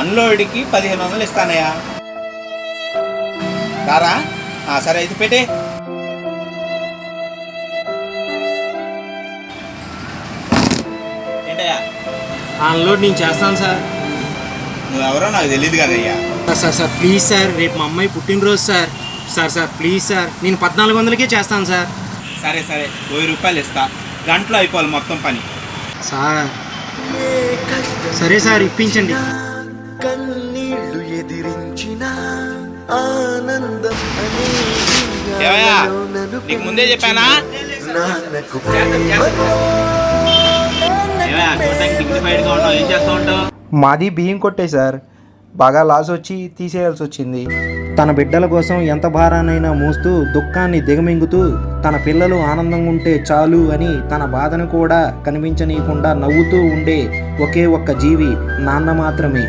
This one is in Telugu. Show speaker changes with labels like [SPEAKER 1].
[SPEAKER 1] అన్లోడ్కి పదిహేను వందలు ఇస్తానయ్యా. రారా? సరే అయితే పెట్టే. ఏంటయ్యా?
[SPEAKER 2] అన్లోడ్ నేను చేస్తాను సార్.
[SPEAKER 1] నువ్వెవరో నాకు తెలియదు కదయ్యా.
[SPEAKER 2] Sir sir sir please sir రేపు మా అమ్మాయి పుట్టినరోజు sir. Sir sir please sir నేను పద్నాలుగు వందలకే చేస్తాను సార్.
[SPEAKER 1] సరే సరే వెయ్యి రూపాయలు ఇస్తా. గంటలో అయిపోవాలి మొత్తం పని.
[SPEAKER 2] సార్. సరే సార్ ఇప్పించండి.
[SPEAKER 3] కన్నీళ్ళు ఎదిరించిన ఆనందం
[SPEAKER 1] ముందే చెప్పానా?
[SPEAKER 3] నాన్నకు
[SPEAKER 4] మాది బియ్యం కొట్టే సార్. బాగా లాస్ వచ్చి తీసేయాల్సి వచ్చింది.
[SPEAKER 2] తన బిడ్డల కోసం ఎంత భారానైనా మోస్తూ దుఃఖాన్ని దిగమింగుతూ తన పిల్లలు ఆనందంగా ఉంటే చాలు అని తన బాధను కూడా కనిపించనీయకుండా నవ్వుతూ ఉండే ఒకే ఒక్క జీవి నాన్న మాత్రమే.